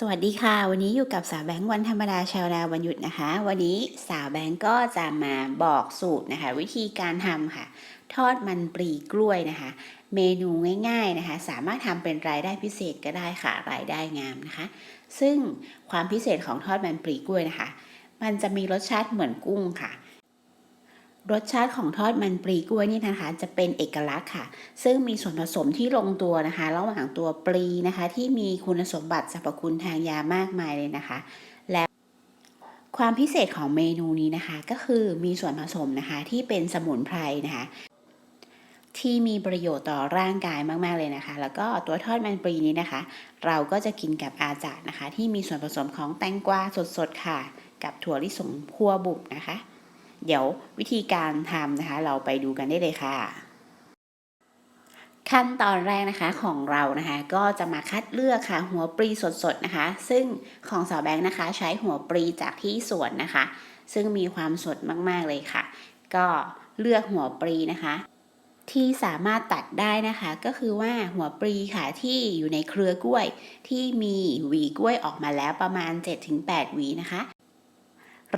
สวัสดีค่ะ วันนี้อยู่กับสาวแบงค์วันธรรมดาชาวนาวันหยุดนะคะ วันนี้สาวแบงค์ก็จะมาบอกสูตรนะคะ วิธีการทำค่ะ ทอดมันปลีกล้วยนะคะ เมนูง่ายๆนะคะ สามารถทำเป็นรายได้พิเศษก็ได้ค่ะ รายได้งามนะคะ ซึ่งความพิเศษของทอดมันปลีกล้วยนะคะ มันจะมีรสชาติเหมือนกุ้งค่ะ รสชาติของทอดมันปลีกล้วยนี่นะคะ จะเป็นเอกลักษณ์ค่ะ ซึ่งมีส่วนผสมที่ลงตัวนะคะ ระหว่างตัวปลีนะคะ ที่มีคุณสมบัติสรรพคุณทางยามากมายเลยนะคะ แล้วความพิเศษของเมนูนี้นะคะ ก็คือมีส่วนผสมนะคะที่เป็นสมุนไพรนะคะ ที่มีประโยชน์ต่อร่างกายมาก ๆ เลยนะคะ แล้วก็ตัวทอดมันปลีนี้นะคะ เราก็จะกินกับอาจารนะคะ ที่มีส่วนผสมของแตงกวาสดๆค่ะ กับถั่วลิสงคั่วบุบนะคะ เดี๋ยววิธีการทำนะคะ เราไปดูกันได้เลยค่ะ ขั้นตอนแรกนะคะของเรานะคะ ก็จะมาคัดเลือกค่ะ หัวปลีสดๆนะคะ ซึ่งของสาวแบงค์นะคะ ใช้หัวปลีจากที่สวนนะคะ ซึ่งมีความสดมากๆเลยค่ะ ก็เลือกหัวปลีนะคะที่สามารถตัดได้นะคะก็คือว่าหัวปลีค่ะที่อยู่ในเครือกล้วย ที่มีหวีกล้วยออกมาแล้วประมาณ 7-8หวีนะคะ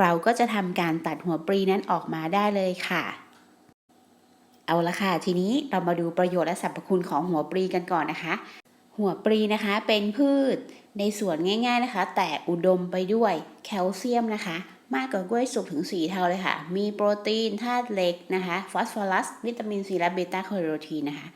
เราก็จะทำการตัดหัวปลีนั้นออกมาได้เลยค่ะ เอาละค่ะ ทีนี้เรามาดูประโยชน์และสรรพคุณของหัวปลีกันก่อนนะคะ หัวปลีนะคะเป็นพืชในสวนง่ายๆนะคะ แต่อุดมไปด้วยแคลเซียมนะคะ มากกว่ากล้วยสุกถึง 4 เท่าเลยค่ะ มีโปรตีนธาตุเหล็กนะคะ ฟอสฟอรัส วิตามินซีและเบต้าแคโรทีนนะคะ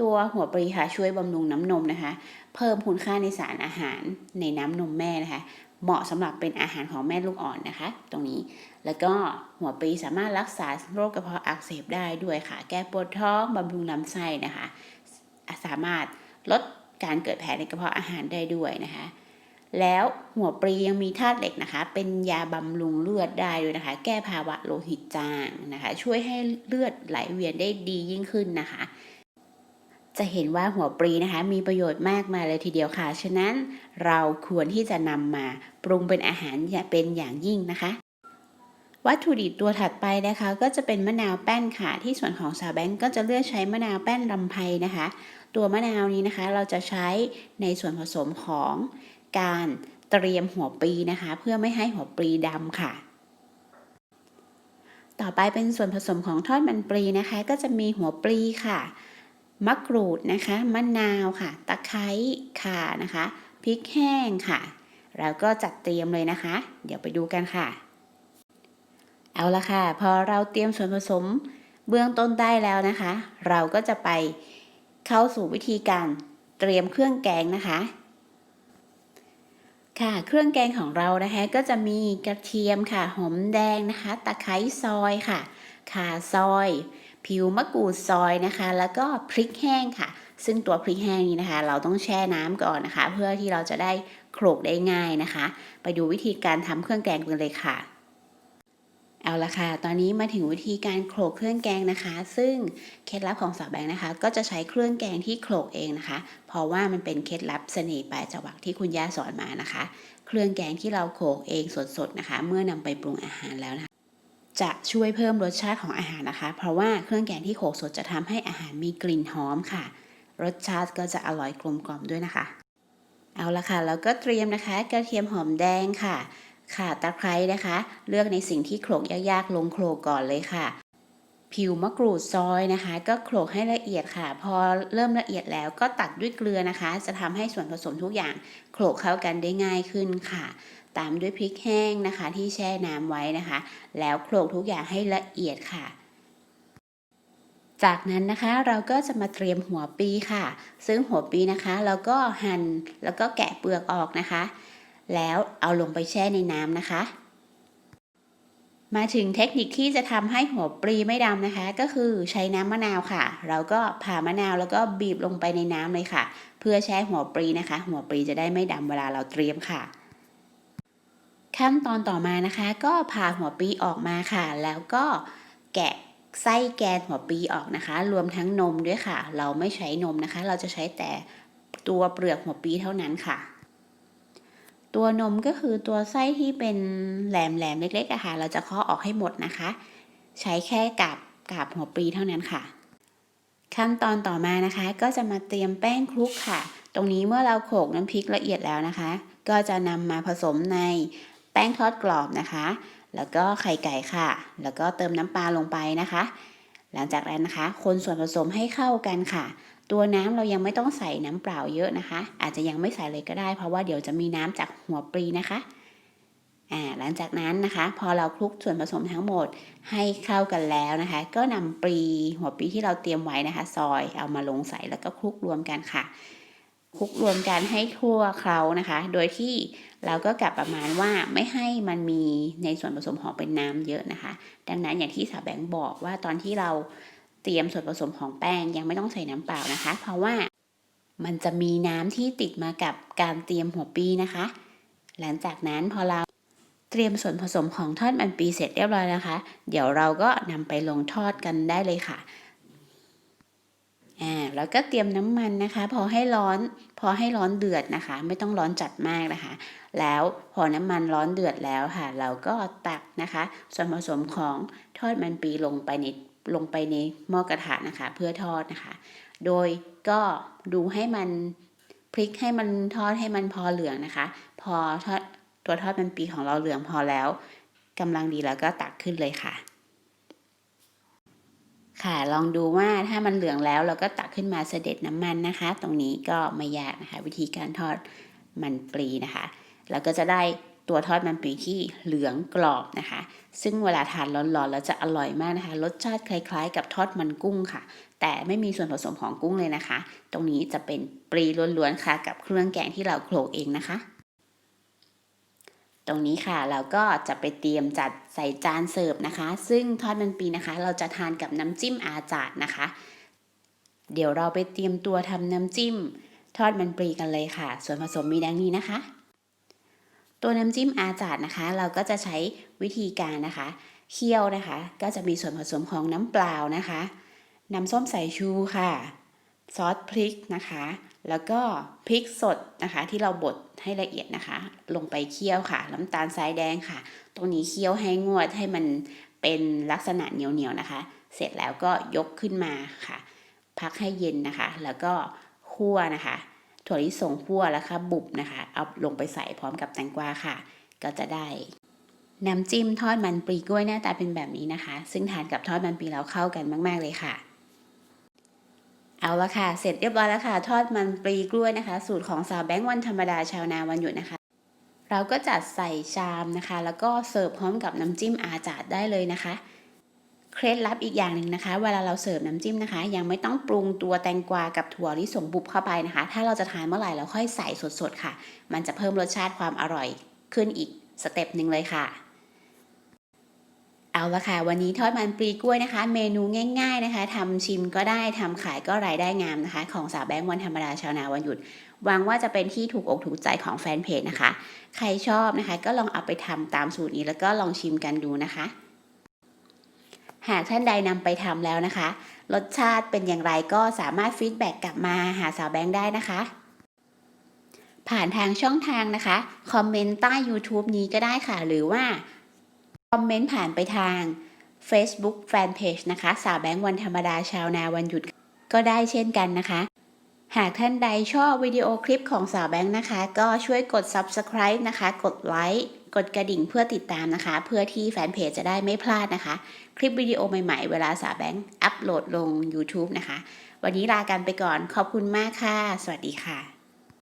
ตัวหัวปลีค่ะช่วยบำรุงน้ำนมนะคะ เพิ่มคุณค่าในสารอาหารในน้ำนมแม่นะคะ เหมาะสำหรับเป็นอาหารของแม่ลูกอ่อนนะคะ ตรงนี้ แล้วก็หัวปีสามารถรักษาโรคกระเพาะอักเสบได้ด้วยค่ะ แก้ปวดท้องบำรุงลำไส้นะคะ สามารถลดการเกิดแผลในกระเพาะอาหารได้ด้วยนะคะ แล้วหัวปลียังมีธาตุเหล็กนะคะ เป็นยาบำรุงเลือดได้ด้วยนะคะ แก้ภาวะโลหิตจางนะคะ ช่วยให้เลือดไหลเวียนได้ดียิ่งขึ้นนะคะ จะเห็นว่าหัวปลีนะคะ มีประโยชน์มากมายเลยทีเดียวค่ะ ฉะนั้นเราควรที่จะนำมาปรุงเป็นอาหารเป็นอย่างยิ่งนะคะ วัตถุดิบตัวถัดไปนะคะ ก็จะเป็นมะนาวแป้นค่ะ ที่ส่วนของสาวแบงก์ก็จะเลือกใช้มะนาวแป้นลำไพนะคะ ตัวมะนาวนี้นะคะ เราจะใช้ในส่วนผสมของการเตรียมหัวปลีนะคะ เพื่อไม่ให้หัวปลีดำค่ะต่อไปเป็นส่วนผสมของทอดมันปลีนะคะ ก็จะมีหัวปลีค่ะ มะกรูดนะคะมะนาวค่ะ ตะไคร้ข่านะคะพริกแห้งค่ะ แล้วก็จัดเตรียมเลยนะคะ เดี๋ยวไปดูกันค่ะ เอาละค่ะ พอเราเตรียมส่วนผสมเบื้องต้นได้แล้วนะคะ เราก็จะไปเข้าสู่วิธีการเตรียมเครื่องแกงนะคะ ค่ะ เครื่องแกงของเรานะคะ ก็จะมีกระเทียมค่ะ หอมแดงนะคะ ตะไคร้ซอยค่ะข่าซอย ผิวมะกรูดซอยนะคะ แล้วก็พริกแห้งค่ะ ซึ่งตัวพริกแห้งนี้นะคะ เราต้องแช่น้ำก่อนนะคะ เพื่อที่เราจะได้โขลกได้ง่ายนะคะ ไปดูวิธีการทำเครื่องแกงกันเลยค่ะเอาละค่ะ ตอนนี้มาถึงวิธีการโขลกเครื่องแกงนะคะ ซึ่งเคล็ดลับของสาวแบงค์นะคะ ก็จะใช้เครื่องแกงที่โขลกเองนะคะ เพราะว่ามันเป็นเคล็ดลับเสน่ห์ปลายจวักที่คุณย่าสอนมานะคะ เครื่องแกงที่เราโขลกเองสดๆนะคะ เมื่อนำไปปรุงอาหารแล้วนะคะ จะช่วยเพิ่มรสชาติของอาหารนะคะ เพราะว่าเครื่องแกงที่โขลกสดจะทำให้อาหารมีกลิ่นหอมค่ะ รสชาติก็จะอร่อยกลมกล่อมด้วยนะคะ เอาละค่ะแล้วก็เตรียมนะคะ กระเทียมหอมแดงค่ะข่าตะไคร้นะคะ เลือกในสิ่งที่โขลกยากๆ ลงโขลกก่อนเลยค่ะ ผิวมะกรูดซอยนะคะ ก็โขลกให้ละเอียดค่ะ พอเริ่มละเอียดแล้วก็ตัดด้วยเกลือนะคะ จะทำให้ส่วนผสมทุกอย่างโขลกเข้ากันได้ง่ายขึ้นค่ะ ตามด้วยพริกแห้งนะคะ ที่แช่น้ำไว้นะคะ แล้วโขลกทุกอย่างให้ละเอียดค่ะ จากนั้นนะคะเราก็จะมาเตรียมหัวปีค่ะ ซึ่งหัวปีนะคะ เราก็หั่นแล้วก็แกะเปลือกออกนะคะ แล้วเอาลงไปแช่ในน้ำนะคะ มาถึงเทคนิคที่จะทำให้หัวปลีไม่ดำนะคะ ก็คือใช้น้ำมะนาวค่ะ เราก็ผ่ามะนาวแล้วก็บีบลงไปในน้ำเลยค่ะ เพื่อแช่หัวปลีนะคะ หัวปลีจะได้ไม่ดำเวลาเราเตรียมค่ะ ขั้นตอนต่อมานะคะ ก็ผ่าหัวปลีออกมาค่ะ แล้วก็แกะไส้แกนหัวปลีออกนะคะ รวมทั้งนมด้วยค่ะ เราไม่ใช้นมนะคะ เราจะใช้แต่ตัวเปลือกหัวปลีเท่านั้นค่ะ ตัวนมก็คือตัวไส้ที่เป็นแหลมแหลมๆเล็กๆอะค่ะ เราจะเคาะออกให้หมดนะคะ ใช้แค่กาบกาบหัวปลีเท่านั้นค่ะ ขั้นตอนต่อมานะคะ ก็จะมาเตรียมแป้งคลุกค่ะ ตรงนี้เมื่อเราโขลกน้ำพริกละเอียดแล้วนะคะ ก็จะนำมาผสมในแป้งทอดกรอบนะคะ แล้วก็ไข่ไก่ค่ะ แล้วก็เติมน้ำปลาลงไปนะคะ หลังจากนั้นนะคะ คนส่วนผสมให้เข้ากันค่ะ ตัวน้ำเรายังไม่ต้องใส่น้ำเปล่าเยอะนะคะ อาจจะยังไม่ใส่เลยก็ได้ เพราะว่าเดี๋ยวจะมีน้ำจากหัวปลีนะคะอ่าหลังจากนั้นนะคะ พอเราคลุกส่วนผสมทั้งหมดให้เข้ากันแล้วนะคะ ก็นำปลีหัวปลีที่เราเตรียมไว้นะคะ ซอยเอามาลงใส่แล้วก็คลุกรวมกันค่ะคลุกรวมกันให้ทั่วเคล้านะคะ โดยที่เราก็กลับประมาณว่าไม่ให้มันมีในส่วนผสมของเป็นน้ำเยอะนะคะ ดังนั้นอย่างที่สาแบงค์บอกว่าตอนที่เรา เตรียมส่วนผสมของแป้งยังไม่ต้องใส่น้ำเปล่านะคะ เพราะว่ามันจะมีน้ำที่ติดมากับการเตรียมหัวปีนะคะ หลังจากนั้นพอเราเตรียมส่วนผสมของทอดมันปีเสร็จเรียบร้อยนะคะ เดี๋ยวเราก็นำไปลงทอดกันได้เลยค่ะอ่าแล้วก็เตรียมน้ำมันนะคะ พอให้ร้อน พอให้ร้อนเดือดนะคะ ไม่ต้องร้อนจัดมากนะคะ แล้วพอน้ำมันร้อนเดือดแล้วค่ะ เราก็ตักนะคะ ส่วนผสมของทอดมันปีลงไปใน ลงไปในหม้อกระทะนะคะ เพื่อทอดนะคะ โดยก็ดูให้มันพลิกให้มันทอดให้มันพอเหลืองนะคะ พอทอดตัวทอดมันปีของเราเหลืองพอแล้วกำลังดีแล้วก็ตักขึ้นเลยค่ะ ค่ะลองดูว่าถ้ามันเหลืองแล้วเราก็ตักขึ้นมาเสด็จน้ำมันนะคะ ตรงนี้ก็ไม่ยากนะคะ วิธีการทอดมันปลีนะคะ แล้วก็จะได้ ตัวทอดมันปีที่เหลืองกรอบนะคะ ซึ่งเวลาทานร้อนๆแล้วจะอร่อยมากนะคะ รสชาติคล้ายๆ กับทอดมันกุ้งค่ะ แต่ไม่มีส่วนผสมของกุ้งเลยนะคะ ตรงนี้จะเป็นปลีล้วนๆค่ะ กับเครื่องแกงที่เราโขลกเองนะคะ ตรงนี้ค่ะเราก็จะไปเตรียมจัดใส่จานเสิร์ฟนะคะ ซึ่งทอดมันปีนะคะ เราจะทานกับน้ำจิ้มอาจาดนะคะ เดี๋ยวเราไปเตรียมตัวทำน้ำจิ้ม ทอดมันปลีกันเลยค่ะ ส่วนผสมมีดังนี้นะคะ ตัวน้ำจิ้มอาจาดนะคะ เราก็จะใช้วิธีการนะคะเคี่ยวนะคะ ก็จะมีส่วนผสมของน้ำเปล่านะคะ น้ำส้มสายชูค่ะ ซอสพริกนะคะ แล้วก็พริกสดนะคะ ที่เราบดให้ละเอียดนะคะ ลงไปเคี่ยวค่ะน้ำตาลทรายแดงค่ะ ตรงนี้เคี่ยวให้งวดให้มันเป็นลักษณะเหนียวๆนะคะ เสร็จแล้วก็ยกขึ้นมาค่ะ พักให้เย็นนะคะ แล้วก็คั่วนะคะ ถั่วลิสงคั่วแล้วค่ะบุบนะคะ เอาลงไปใส่พร้อมกับแตงกวาค่ะ ก็จะได้น้ำจิ้มทอดมันปลีกล้วยหน้าตาเป็นแบบนี้นะคะ ซึ่งทานกับทอดมันปลีแล้วเข้ากันมาก ๆ เลยค่ะ เอาละค่ะ เสร็จเรียบร้อยแล้วค่ะ ทอดมันปลีกล้วยนะคะ สูตรของสาวแบงค์วันธรรมดาชาวนาวันหยุดนะคะ เราก็จัดใส่ชามนะคะ แล้วก็เสิร์ฟพร้อมกับน้ำจิ้มอาจาดได้เลยนะคะ เคล็ดลับอีกอย่างหนึ่งนะคะ เวลาเราเสิร์ฟน้ำจิ้มนะคะ ยังไม่ต้องปรุงตัวแตงกวากับถั่วลิสงบุบเข้าไปนะคะ ถ้าเราจะทานเมื่อไหร่เราค่อยใส่สดๆค่ะ มันจะเพิ่มรสชาติความอร่อยขึ้นอีกสเต็ปหนึ่งเลยค่ะเอาละค่ะวันนี้ทอดมันปลีกล้วยนะคะ เมนูง่ายๆนะคะทำชิมก็ได้ทำขายก็รายได้งามนะคะ ของสาวแบงค์วันธรรมดาชาวนาวันหยุดหวังว่าจะเป็นที่ถูกอกถูกใจของแฟนเพจนะคะ ใครชอบนะคะ ก็ลองเอาไปทำตามสูตรนี้แล้วก็ลองชิมกันดูนะคะ หากท่านใดนำไปทำแล้วนะคะ รสชาติเป็นอย่างไรก็สามารถฟีดแบ็กกลับมาหาสาวแบงค์ได้นะคะ ผ่านทางช่องทางนะคะ คอมเมนต์ใต้ YouTube นี้ก็ได้ค่ะ หรือว่า คอมเมนต์ผ่านไปทาง Facebook Fanpage นะคะ สาวแบงค์วันธรรมดาชาวนาวันหยุดก็ได้เช่นกันนะคะ หากท่านใดชอบวิดีโอคลิปของสาวแบงค์นะคะ ก็ช่วยกด Subscribe นะคะ กดไลค์ กดกระดิ่งเพื่อติดตามนะคะ เพื่อที่แฟนเพจจะได้ไม่พลาดนะคะ คลิปวิดีโอใหม่ๆ เวลาสาแบงค์อัปโหลดลง YouTube นะคะ วันนี้ลากันไปก่อนขอบคุณมากค่ะ สวัสดีค่ะ